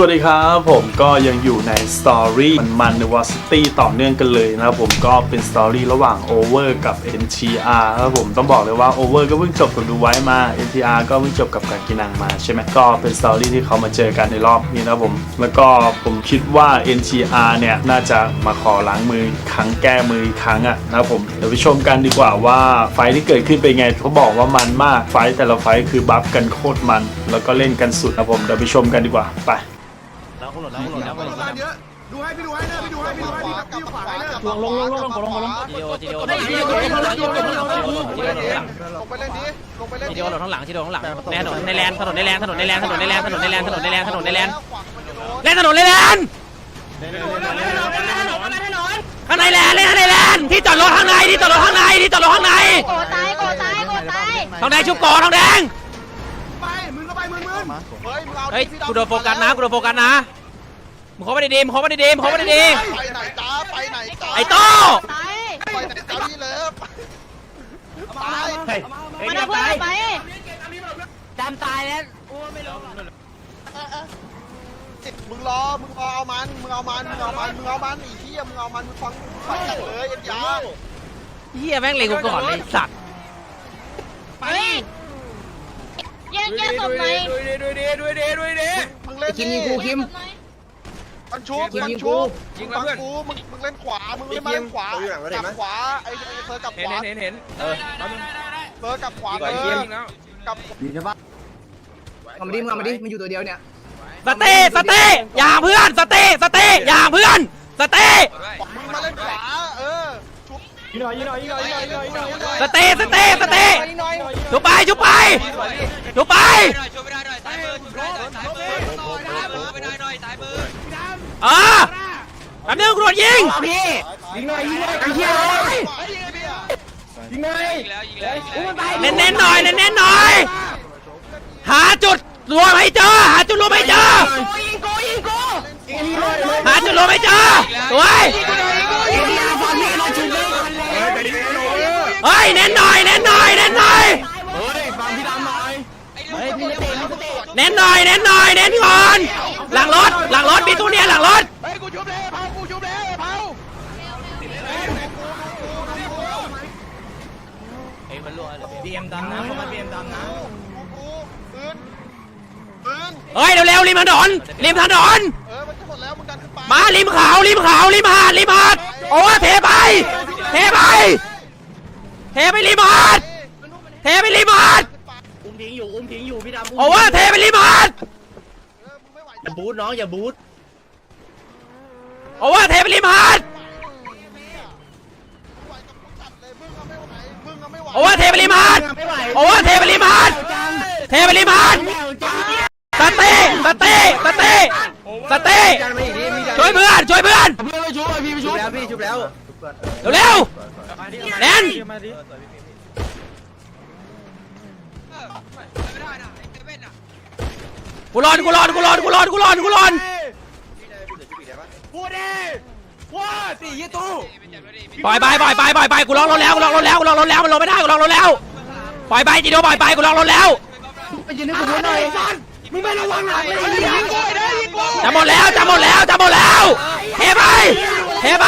สวัสดีครับผมก็ยังอยู่ในสตอรี่มันมันในวอซิตี้ต่อเนื่องกันเลยนะครับผมก็เป็นสตอรี่ระหว่าง Over กับ NTR ครับผมต้องบอกเลยว่า Over ก็เพิ่งจบกับดูไว้มา NTR ก็เพิ่งจบกับกากินังมาใช่ไหมก็เป็นสตอรี่ที่เขามาเจอกันในรอบนี้นะครับผม แล้วก็ผมคิดว่า NTR เนี่ยน่าจะมาขอล้างมือครั้งแก้มือครั้งอะนะครับผมเดี๋ยวไปชมกันดีกว่าว่าไฟที่เกิดขึ้นเป็นไงเขาบอกว่ามันมากไฟแต่ละไฟคือบัฟกันโคตรมัน แล้วก็เล่นกันสุดนะครับผมเดี๋ยวไปชมกันดีกว่าไป แล้วก็หล่นแล้วก็หล่นแล้วก็หล่นบ้านเยอะดูให้พี่ดูให้เนอะพี่ดูให้พี่ดูให้พี่พี่ขวาให้เนอะลงลงลงลงลงลงลงจีโอจีโอลงไปเล่นดิลงไปเล่นจีดิโอหล่นข้างหลังจีโอข้างหลังในถนนในแลนถนนในแลนถนนในแลนถนนในแลนถนนในแลนถนนในแลนถนนในแลนเล่นถนนในแลนข้างในแลนเล่นข้างในแลนที่จอดรถข้างในที่จอดรถข้างในที่จอดรถข้างในโกตายโกตายโกตายทองแดงชุบกอทองแดงไปมึงก็ไปมึงมึงเฮ้ยมึงเอาเฮ้ยกูโดนโฟกัสนะกูโดนโฟกัสนะ มึงเขาไม่ได้ดีมึงเขาไม่ได้ดีมึงเขาไม่ได้ดีไปไหนจ้าไปไหนจ้าไอ้โต้ตายไปไหนจ้าพี่เลิฟไปมาเอาเพื่อนไปมึงรอมึงรอเอามันมึงเอามันมึงเอามันมึงเอามันไอ้เหี้ยมึงเอามันมึงฟังฟังจัดเลยเอ็นยาเฮียแม่งเลงกูก่อนเลยสัตว์เฮ้ยแยกแยกศพไหมมึงเล่นดิมัน ชุบมันชุบยิงแล้วเพื่อนกูมึงมึงเล่นขวา มึงเล่นมาเล่นขวากลับขวาไอ้เธอกลับขวาเห็นเห็นเออเธอกลับขวาเออกับเอามาดิมึงเอามาดิมันอยู่ตัวเดียวเนี่ยสเต้สเต้อย่าเพื่อนสเต้สเต้อย่าเพื่อนสเต้มึงมาเล่นขวาเออชุบสเต้สเต้สเต้จุบไปจุบไปจุบไปเออ แป๊บนึงกูโดนยิงพี่ยิงหน่อยยิงหน่อยไอ้เหี้ยยิงหน่อยเน้นเน้นๆหน่อยเน้นเน้นๆหน่อย หาจุดรวมให้เจอหาจุดรวมให้เจอยิงกูยิงกูหาจุดรวมให้เจอสวยไอ้เหี้ยฟังพี่เราชุบเลยเฮ้ยเน้นหน่อยเน้นหน่อยเน้นหน่อยเฮ้ยฟังพี่ดำหน่อยเฮ้ยพี่เตะพี่เตะเน้นหน่อยเน้นหน่อยเน้นก่อน หลังรถหลังรถมีตู้เนี่ยหลังรถเฮ้ยกูชุบเลยเผากูชุบเลยเผาบีเอ็มดำนะเขามาบีเอ็มดำนะกูปืนปืนเฮ้ยเร็วๆริมถนนริมถนนเออมันจะหมดแล้วมึงดันขึ้นไปมาริมเขาริมเขาริมหาดริมหาดโอ้เทไปเทไปเทไปริมหาดเทไปริมหาดอุ้มทิ้งอยู่อุ้มทิ้งอยู่พี่ดำโอ้ว่าเทไปริมหาดเอ อมึงไม่ไหวอย่าบูทน้องอย่าบูทโอ้ว่าเทไปริมหาดไหวกับกูจัดเลยมึงก็ไม่ไหวมึงก็ไม่ไหวโอ้ว่าเทไปริมหาดไม่ไหวโอ้ว่าเทไปริมหาดเทไปริมหาดจังสเต้สเต้สเต้สเต้ช่วยเพื่อนช่วยเพื่อนเพื่อนไปชุบพี่ไปชุบแล้วพี่ชุบแล้วเร็วๆแน่น กูรอนกูรอนกูรอนกูรอนกูรอนกูรอนพูดดิว่าสี่ยี่ตู้ปล่อยไปปล่อยไปปล่อยไปกูล็อกรถแล้วกูล็อกรถแล้วกูล็อกรถแล้วมันลงไม่ได้กูล็อกรถแล้วปล่อยไปจีโดปล่อยไปกูล็อกรถแล้วไปยืนให้กูพูดหน่อยมึงไม่ระวังหลังเลยยิงกูได้ยิงกูจะหมดแล้วจะหมดแล้วจะหมดแล้วเทไปเทไป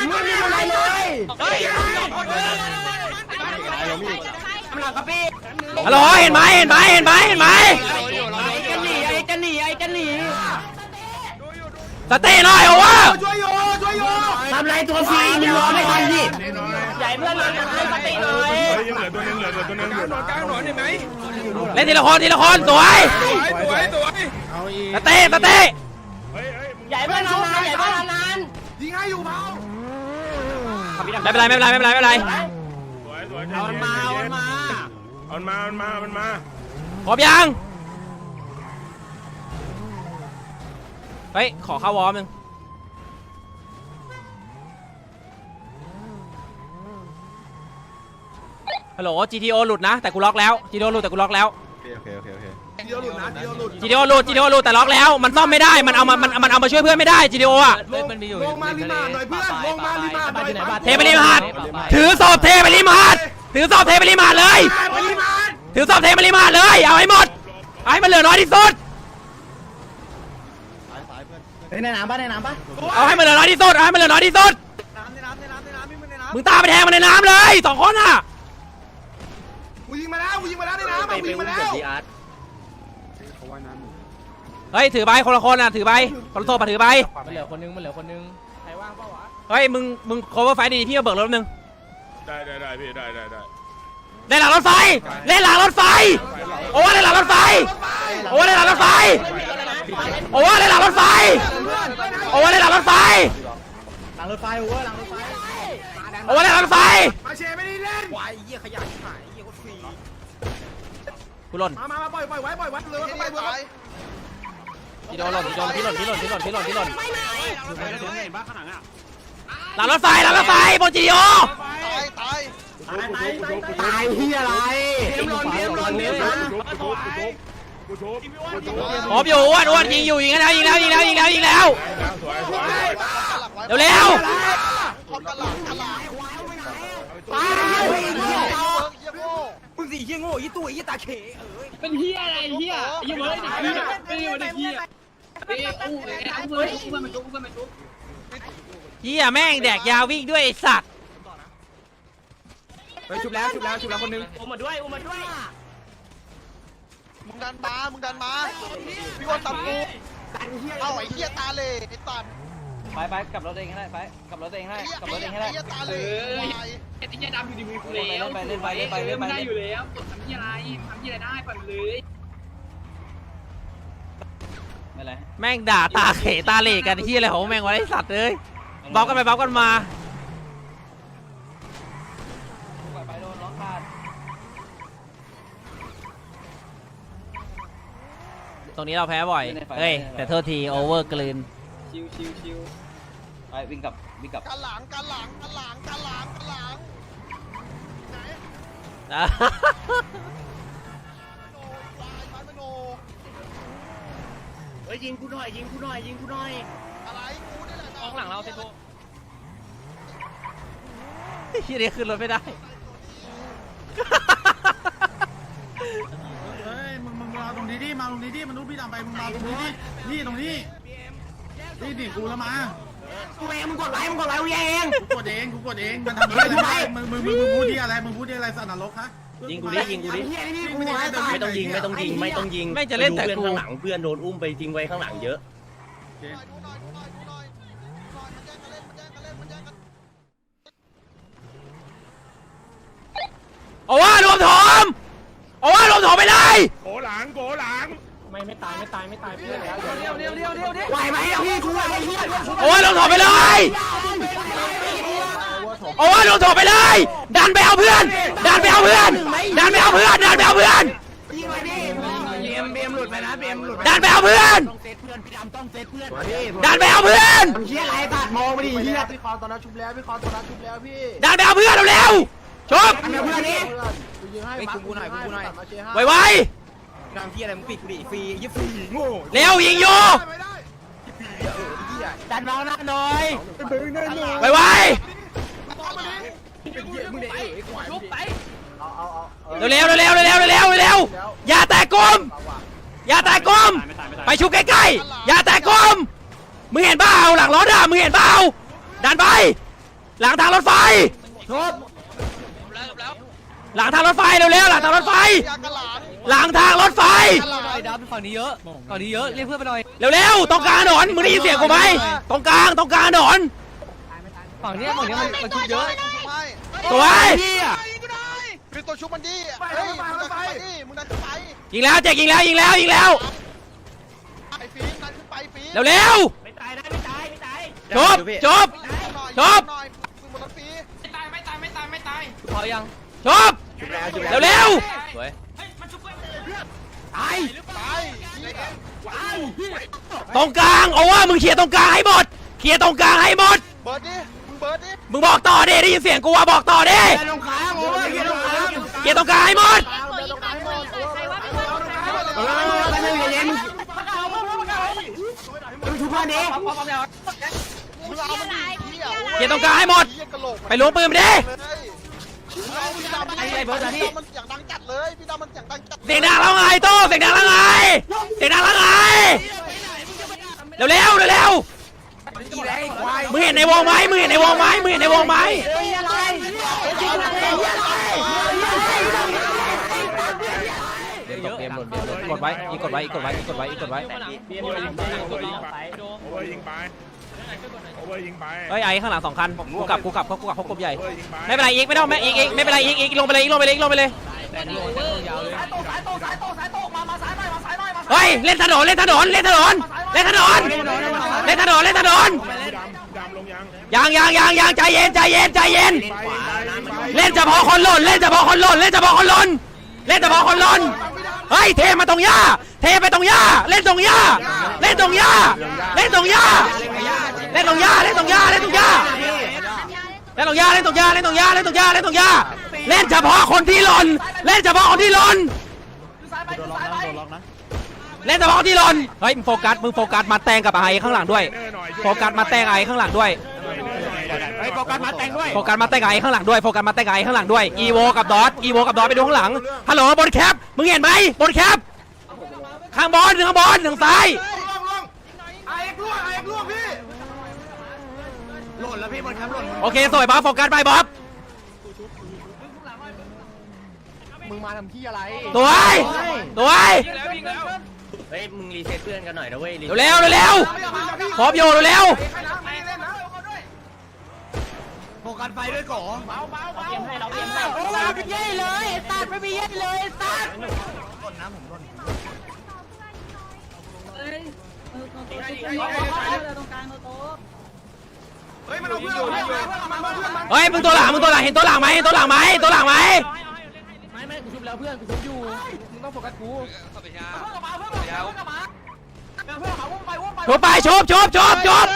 มึงไม่ทำอะไรเลยเฮ้ยฮัลโหลเห็นไหมเห็นไหมเห็นไหมเห็นไหม จะหนีไอ้จะหนีไอ้จะหนี สเต้หน่อยโอ้วะช่วยโยช่วยโยทำไรตัวฟรีมึงรอไม่ทันพี่ใหญ่เพื่อนเราจะให้สติหน่อยเล่นทีละคนทีละคนสวยสเต้สเต้ใหญ่เพื่อนเราใหญ่เพื่อนเรานานยิงให้อยู่เผาไม่เป็นไรไม่เป็นไรไม่เป็นไรไม่เป็นไรเอามันมาเอามันมามันมามันมามันมาครบยัง เฮ้ย ขอเข้าวอร์มหนึงฮัลโหล GTO หลุดนะ แต่กูล็อกแล้ว GTO หลุดแต่กูล็อกแล้วเดียวหลุดนะเดียวหลุด GTO หลุด GTO หลุดแต่ล็อกแล้ว มันซ่อมไม่ได้ มันเอามามันมันเอามาช่วยเพื่อนไม่ได้ GTO อะ ลงมาลิมาหน่อยเพื่อนลงมาลิมาหน่อย เทไปริมหาด ถือศพเทไปริมหาดถือศพเทไปริมหาดเลยถือศพเทไปริมหาดเลย เอาให้หมด เอาให้มันเหลือน้อยที่สุด ในน้ำปะในน้ำปะเอาให้มันเหลือน้อยที่สุดเอาให้มันเหลือน้อยที่สุดน้ำในน้ำในน้ำในน้ำพี่มึงในน้มึงตามไปแทงมันในน้ำเลยสองคนอะำกูยิงมาแล้วกูยิงมาแล้วในน้ำไปกูไปยิงอุ้มามแล้วเดี๋ยวดีอาร์ตเฮ้ยถือใบคนละคนอะถือใบคนละโซ่ปะถือใบมันเหลือคนนึงมันเหลือคนนึงใครว่างเปล่าวะเฮ้ยมึงมึง cover ไฟดีๆพี่มาเบิกรถแป๊บนึงได้ได้ได้พี่ได้ได้ได้เล่นหลังรถไฟเล่นหลังรถไฟโอ้เล่นหลังรถไฟโอ้เล่นหลังรถไฟโอ้เล่นหลังรถไฟ โอ้เล่นหลังรถไฟ หลังรถไฟโอ้หลังรถไฟโอ้เล่นหลังรถไฟมาเชไม่ได้เล่นวายเหี้ยขยะชิบหายเหี้ยโคตรฟรีกูหล่นมามามาปล่อยปล่อยไว้ปล่อยไว้เลยเข้าไปเมืองพี่โดนหล่นพี่โดนพี่หล่นพี่หล่นพี่หล่นพี่หล่นพี่หล่นหลังรถไฟหลังรถไฟโบจิโยตายตายตายเหี้ยอะไรเตรียมหล่นเตรียมหล่นเตรียมหล่น กูชุบกูชุบกูชุบผมอยู่อ้วนอ้วนยิงอยู่ยิงแล้วยิงแล้วยิงแล้วยิงแล้วยิงแล้วเร็วเร็วคนกันหลังกันหลังตายเหี้ยเยี่ยโง่มึงสิเหี้ยโง่ยี่ตู้ยี่ตาเขเป็นเฮี้ยอะไรเฮียยังไม่ได้เฮียไม่ได้เฮียเอ้อู้เอ้อู้เอ้อู้มันจุกมันจุกเฮียแม่งแดกยาวิ่งด้วยไอสัตว์ไปชุบแล้วชุบแล้วชุบแล้วคนนึงอุ้มมาด้วยอุ้มมาด้วย มึงดันมา มึงดันมา พี่วันตับกูเอาไอ้เหี้ยตาเล่ไอ้ตัดไปไปกลับรถเองให้ได้ไปกลับรถเองให้ไอ้เหี้ยกลับไอ้รถเองเหี้ยให้ได้ ไอ้เหี้ยตาเล่ไอ้ไอ้เฮียดำอยู่ดีมือกูแล้วเล่นไปเล่นไปเล่นไปเล่นไปได้อยู่แล้วกดทำเฮียอะไรทำเฮียอะไรได้ปั่นเลยไม่ไรแม่งด่าตาเขตาเหล่กันเฮียอะไรของแม่งวะไอสัตว์เลยบล็อกกันไปบล็อกกันมา ไปโดนล็อกขาด ตรงนี้เราแพ้บ่อย เฮ้ย แต่โทษทีโอเวอร์กลืน ชิวชิวชิวไปวิ่งกลับวิ่งกลับกันหลังกันหลังกันหลังกันหลังกันหลังไหนนะโนตายมันไม่โนเฮ้ยยิงกูหน่อยยิงกูหน่อยยิงกูหน่อยอะไรกูนี่แหละมองหลังเราเซโตเฮียนี่ขึ้นรถไม่ได้ เฮ้ยมึงมึงมาตรงนี้ดิ มาตรงนี้ดิมันรู้พี่ดำไปมึงมาตรงนี้ดินี่ตรงนี้นี่ดิกูแล้วมากูเองมึงกดไลค์มึงกดไลค์กูเองกูกดเองกูกดเองมันทำอะไรมึงมึงมึงมึงพูดที่อะไรมึงพูดที่อะไรสัตว์นรกฮะยิงกูดิยิงกูดิเฮียนี่กูไม่ไม่ต้องยิงไม่ต้องยิงไม่ต้องยิงไม่จะเล่นแต่เพื่อนกูข้างหลังเพื่อนโดนอุ้มไปทิ้งไว้ข้างหลังเยอะดูหน่อยดูหน่อยดูหน่อยดูหน่อยมันแย่งกันเล่นมันแย่งกันเล่นมันแย่งกันโอ้ว่ารวมถมโอ้ว่ารวมถมไปเลยโกหลังโกหลัง ไม่ไม่ตายไม่ตายไม่ตายเพื่อนแล้วไหวไหมอะพี่กูไหวไอ้เหี้ยโอ้ว่ารวมถมไปเลยโอ้ว่ารวมถมไปเลย ดันไปเอาเพื่อน ดันไปเอาเพื่อน ดันไปเอาเพื่อนดันไปเอาเพื่อนยิงไปดิเบียมเบียมหลุดไปนะเบียมหลุดไปดันไปเอาเพื่อนต้องเซตเพื่อนพี่ดำต้องเซตเพื่อนดันไปเอาเพื่อนเหี้ยอะไรตัดมองไปดิเหี้ยพี่คอนตอนนั้นชุบแล้วพี่คอนตอนนั้นชุบแล้วพี่ดันไปเอาเพื่อนเร็วๆชกทำไมเพื่อนนี่กูยิงให้ไม่กูกูหน่อยกูกูหน่อยไวทำเหี้ยอะไรมึงปิดกูดิฟรียี่ฟรีโง่ๆเร็วยิงอยู่ไม่ได้ดันน้องหน้าหน่อยไวไวมึงเด็กเอ๋ยขวายชุบไปเร็วเร็วเร็วเร็วเร็วเร็วอย่าแตกกลมอย่าแตกกลมไปชุบใกล้ๆอย่าแตกกลมมึงเห็นเปล่าหลังรถอะมึงเห็นเปล่าดันไป หลังทางรถไฟชุบหลังทางรถไฟเร็วๆหลังทางรถไฟยากัน หลังหลังทางรถไฟกันหลังไอ้ดับฝั่งนี้เยอะฝั่งนี้เยอะ เรียกเพื่อนไปหน่อย เร็วๆตรงกลางถนนมึงได้ยินเสียงกูไหมตรงกลางตรงกลางถนนฝั่งนี้ฝั่งนี้มันมันชุบเยอะไม่สวยคือตัวชุบมันดีเฮ้ยมึงดันขึ้นไปดิมึงดันขึ้นไปยิงแล้วเจ๊กยิงแล้วยิงแล้วยิงแล้วไอ้ฟิล์มดันขึ้นไปฟิล์มเร็วไม่ตายนะไม่ตายไม่ตายๆจบจบหน่อยจบหน่อยมึงบนรถฟรีพอยังจบเร็วสวยๆ ตายตายยิงตรงกลางเอาว่ามึงเคลียร์ตรงกลางให้หมดเคลียร์ตรงกลางให้หมดเบิร์ดดิมึงเบิร์ดดิมึงบอกต่อดิได้ยินเสียงกูว่าบอกต่อดิเกียร์ลงค้างโอ้ยเกียร์ลงค้างเคลียร์ตรงกลางให้หมดขออีกหน่อยขออีกหน่อยใครว่าไม่ควรเออไปเลยเย็นมึงชุบเพื่อนดิมึงเอามันดิเหี้ยเคลียร์ตรงกลางให้หมดเหี้ยกะโหลกไปล้วงปืนไปดิ ไอ้เบิร์ดอะพี่ มันเสียงดังจัดเลย พี่ดำมันเสียงดังจัดเสียงดังแล้วไงโต้เสียงดังแล้วไงเสียงดังแล้วไงเร็วเร็วเร็วมึงเห็นในวงไหมมึงเห็นในวงไหมมึงเห็นในวงไหมกดไว้อีกกดไว้อีกกดไว้อีกกดไว้อีกกดไว้ โอเวอร์ยิงไวอร์ยิงไป โอเวอร์ยิงไปโอเวอร์ยิงไปเฮ้ยไอ้ข้างหลังสองคันกูกลับกูกลับกูกลับเขากบใหญ่ โอเวอร์ยิงไปไม่เป็นไรอีกไม่ต้องไม่อีกอีกไม่เป็นไรอีกอีกลงไปเลยอีกลงไปเลยอีกลงไปเลยเฮ้ยเล่นถนนเล่นถนนเล่นถนนเล่นถนนเล่นถนนเล่นถนนพี่ดำดำลงยังยังยังยังยังใจเย็นใจเย็นใจเย็น ไปไปไปเล่นเฉพาะคนหล่นเล่นเฉพาะคนหล่นเล่นเฉพาะคนหล่นเล่นเฉพาะคนหล่นเฮ้ยเทมาตรงหญ้าเทไปตรงหญ้าเล่นตรงหญ้าเล่นตรงหญ้าเล่นตรงหญ้า เล่นตรงหญ้าเล่นตรงหญ้าเล่นตรงหญ้าเล่นตรงหญ้าเล่นตรงหญ้าเล่นตรงหญ้าเล่นตรงหญ้าเล่นตรงหญ้าเล่นเฉพาะคนที่หล่นเล่นเฉพาะคนที่หล่นเล่นเฉพาะคนที่หล่นเฮ้ยมึงโฟกัสมึงโฟกัสมาแตงกับไอ้ข้างหลังด้วย โฟกัสมาแตงไอ้ข้างหลังด้วยโฟกัสมาแตงด้วยโฟกัสมาแตงไอ้ข้างหลังด้วยโฟกัสมาแตงไอ้ข้างหลังด้วยอีโวกับดอทอีโวกับดอทไปดูข้างหลังฮัลโหลบนแคปมึงเห็นไหมบนแคปข้างบนข้างบนทางซ้าย ไอ้กลัวไอ้กลัวพี่ หล่นแล้วพี่บนแคมป์หล่นโอเคสวยบ๊อบโฟกัสไปบ๊อบมึงมาทำที่อะไรสวยสวยเฮ้ยมึงรีเซ็ตเพื่อนกันหน่อยนะเว้ยเร็วเร็วเร็วครบอยู่เร็วโฟกัสไฟด้วยก่อไม่เย่เลยตัดไม่มีเย่เลยตัดเฮ้ยมันเอาเพื่อนเราให้มามาเพื่อนมัน เฮ้ยมึงตัวหลังมึงตัวหลังเห็นตัวหลังไหมเห็นตัวหลังไหมตัวหลังไหมไม่ไม่กูชุบแล้วเพื่อนกูชุบอยู่มึงต้องโฟกัสกูชุบไปชุบชุบชุบชุบ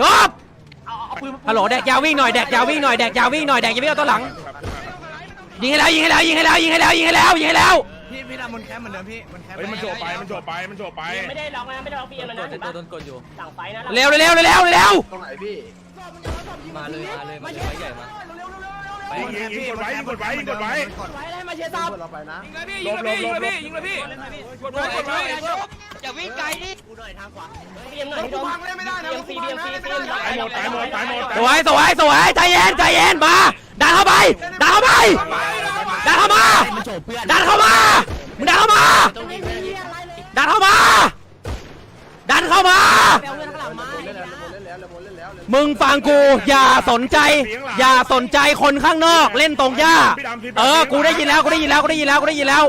ชุบฮัลโหลแดกยาววิ่งหน่อยแดกยาววิ่งหน่อยแดกยาววิ่งหน่อยแดกยาววิ่งเอาตัวหลังยิงให้แล้วยิงให้แล้วยิงให้แล้วยิงให้แล้วยิงให้แล้วยิงให้แล้วพี่พี่ดำบนแคมป์เหมือนเดิมพี่บนแคมป์เฮ้ยมันโฉบไปมันโฉบไปมันโฉบไปไม่ได้ล็อกนะไม่ได้ล็อกพีเอ็มนะเห็นปะโดนกดอยู่หลังไฟนะเร็วเร็วเร็วเร็วเร็ว มาเลยมาเลยมาเลยไฟใหญ่มายิงยิงยิงกดไว้ยิงกดไว้ยิงกดไไว้ไฟได้มาเชียร์ซับลบลบลบลบอย่าวิ่งไกลดิพีเอ็มหน่อยพี่โดมพีเอ็มซีพีเอ็มซีพีเอ็มตายหมดตายหมดตายหมดสวยสวยสวยใจเย็นใจเย็นมาดันเข้าไปดันเข้าไปดันเข้ามาดันเข้ามามึงดันเข้ามาดันเข้ามาดันเข้ามา มึงฟังกู อย่าสนใจ อย่าสนใจคนข้างนอก เล่นตรงหญ้า เออ กูได้ยินแล้ว กูได้ยินแล้ว กูได้ยินแล้ว กูได้ยินแล้ว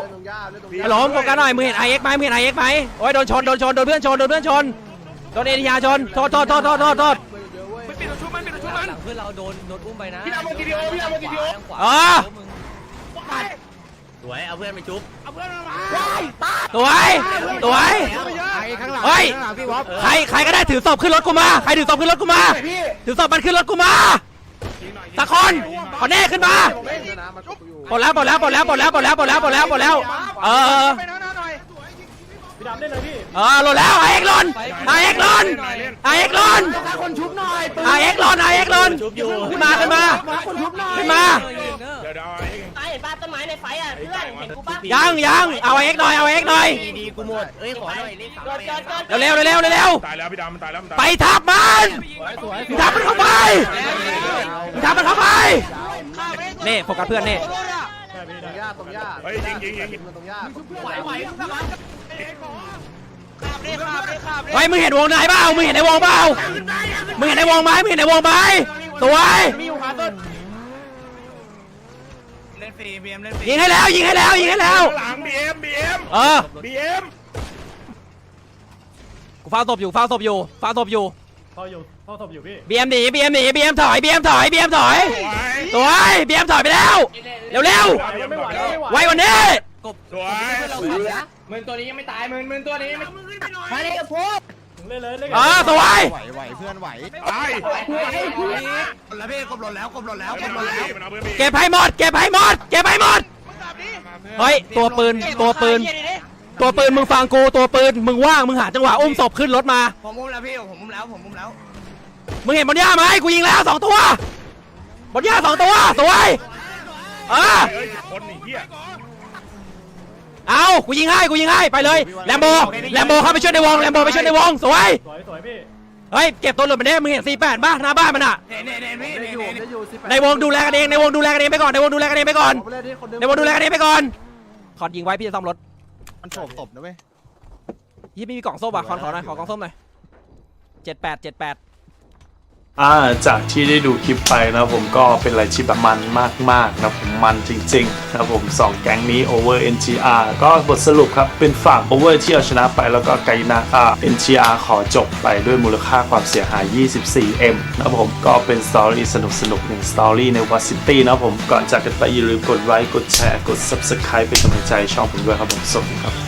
ฮัลโหลโฟกัสหน่อย มึงเห็นไอเอ็กไหมมึงเห็นไอเอ็กไหมโอ้ย โดนชน โดนชน โดนเพื่อนชน โดนเพื่อนชน โดนเอทียาชน โทษโทษโทษโทษโทษโทษหลังเพื่อนเราโดนโดนอุ้มไปนะพี่ดำลงทีเดียวพี่ดำลงทีเดียวเออสวย เอาเพื่อนไปชุบสวยสวยไอ้ข้างห ลังเฮ้ย ข้างหลังพี่วอฟใครใครก็ได้ถือศพขึ้นรถกูมาใครถือศพขึ้นรถกูมา ถือศพมันขึ้นรถกูมาสักคนขอแน่ขึ้นมาปลดแล้วปลดแล้วปลดแล้วปลดแล้วปลดแล้วปลดแล้วปลดแล้วปลดแล้ว เออไปหน้าหน่อยเออหล่นแล้วไอเอ็กหล่นไอเอ็กหล่นไอเอ็กหล่นคนชุบหน่อยไอเอ็กหล่นไอเอ็กหล่นขึ้นมาขึ้นมา คนชุบหน่อยขึ้นมา เดี๋ยวเดี๋ยวไอ้ ม้ในไฟอะเพื่อนเห็นกูปะยังยังเอาเอ็กหน่อยเอาเอ็กหน่อยดีกูหมดเอ้ยขอหน่อยเลขสามเกิดเร็วเร็วเร็วเร็วตายแล้วพี่ดำมันตายแล้วมันตายไปทับมันทับมันเข้าไปทับมันเข้าไปเน่โฟกัสเพื่อนเน่ตรงยาตรงยาเฮ้ยยิงยิงยิงเฮ้ยมึงเห็นวงไหนเปล่ามึงเห็นในวงเปล่ามึงเห็นในวงไหมมึงเห็นในวงไหมสวยเล่นฟรีบีเอ็มเล่นฟรียิงให้แล้วยิงให้แล้วยิงให้แล้วหลังบีเอ็มบีเอ็มเออบีเอ็มกูเฝ้าศพอยู่เฝ้าศพอยู่เฝ้าศพอยู่พ่ออยู่พ่อศพอยู่พี่บีเอ็มหนีบีเอ็มหนีบีเอ็มถอยบีเอ็มถอยบีเอ็มถอยสวยสวยบีเอ็มถอยไปแล้วเร็วเร็วไม่ไหวแล้วไวกวันนี้สวยมึงตัวนี้ยังไม่ตายมึงมึงตัวนี้ไม่มาดิพูด เล่นเลยเล่นเออสวยไหวไหวเพื่อนไหวตายแล้วพี่กบหล่นแล้วกบหล่นแล้วกมันบหล่นแล้วเอาเพื่อนบีเก็บให้หมดเก็บให้หมดเก็บให้หมดเฮ้ยตัวปืนตัวปืน ตัวปืนมึงฟังกูตัวปืนมึงว่างมึงหาจังหวะอุ้มศพขึ้นรถมาผมมุมแล้วพี่ผมมุมแล้วผมมุมแล้วมึงเห็นบนหญ้าไหมกูยิงแล้วสองตัวบนหญ้าสองตัวสวยเออเฮ้ยคนหนีเหี้ย เอากูยิงให้กูยิงให้ไปเลยแลมโบแลมโบเข้าไปช่วยในวงแลมโบไปช่วยในวงสวยเฮ้ยเก็บตัวหลุดมาเนี่ยมึงเห็นสี่แปดป่ะหน้าบ้านมันอะในวงดูแลกันเองในวงดูแลกันเองไปก่อนในวงดูแลกันเองไปก่อนในวงดูแลกันเองไปก่อนคอนยิงไว้พี่จะซ่อมรถมันโฉบตบนะเว้ยยี่ไม่มีกล่องส้มอะคอนขอหน่อยขอกล่องส้มหน่อยเจ็ดแปดเจ็ดแปด อ่าจากที่ได้ดูคลิปไปนะผมก็เป็นอะไรที่แบบมันมากๆนะผมมันจริงๆนะผมสองแก๊งนี้ Over NGR ก็บทสรุปครับ เป็นฝั่ง Over ที่เอาชนะไปแล้วก็ไกนาอ่า NGR ขอจบไปด้วยมูลค่าความเสียหาย 24M นะผมก็เป็นสตอรี่สนุกๆหนึ่งสตอรี่ในวัซิตี้นะผมก่อนจากกันไปอย่าลืมกดไลค์กดแชร์กด Subscribe เป็นกำลังใจช่องผมด้วยครับผมสวัสดีครับ